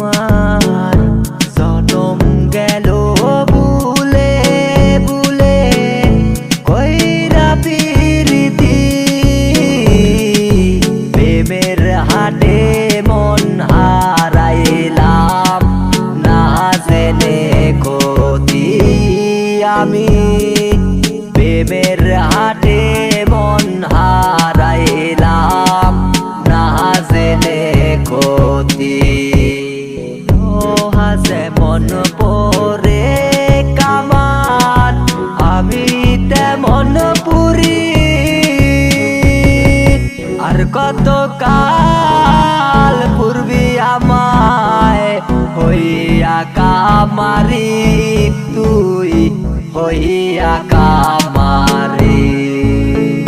তোমার জনম গেল বুলে বুলে কইরা পিরিতি। প্রেমের হাটে মন হারাইলাম, না জেনে ক্ষতি আমি। প্রেমের হাট কত কাল পূর্বি আমায় হইয়া কামারি, তুই হইয়া কামারি।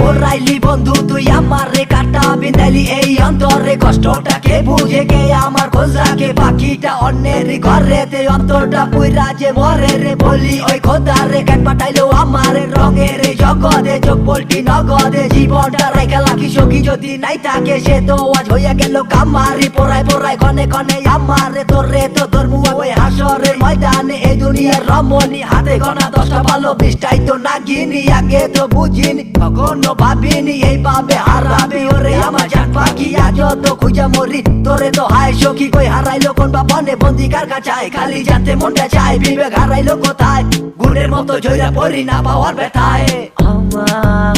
ওরাইলি বন্ধু, তুই আমার কাটা, বিন্দাইলি এই অন্তরে। কষ্টটাকে বুঝে কে আমার খোঁজ রাখে বাকিটা অন্যের ঘরেতে। অন্তরটা পুইরা যে মরে রে বলি, ওই খোদা রে কেন পাঠাইলো আমার রঙের জগতে। চোখ পল্টি নগদে জীবনটা রেখে লাখি সখী যদি নাই থাকে সে তো আজ হইয়া গেল কামারি। পড়ায় পড়ায় কনে কনে আমারে তোর রে তো তোর মুয়া ওই হাসরের ময়দানে এই দুনিয়ার রমণী। হাতে গনা দশটা ভালো বিষ্টাই তো না গিনি আগে তো বুঝিনি, কখনো ভাবিনি, এইভাবে হারাবি। ওরে আমার জান পাখি আজ তো মরি তোরে তো হায় সখী কই হারাইলো কোন বা বনে বন্দি কার কাছায়, খালি জানতে মনটা চায়, বিবেক হারাইলো কোথায়? গুণের মতো জয়রা পড়ি না পাওয়ার ব্যথায়। আমার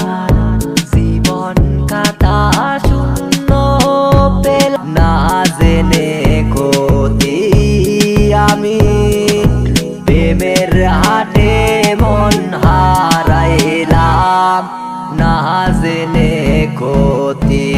জীবন কাটা শূন্য পেল না জেনে ক্ষতি আমি। প্রেমের হাটে মন হারাইলাম, না জেনে ক্ষতি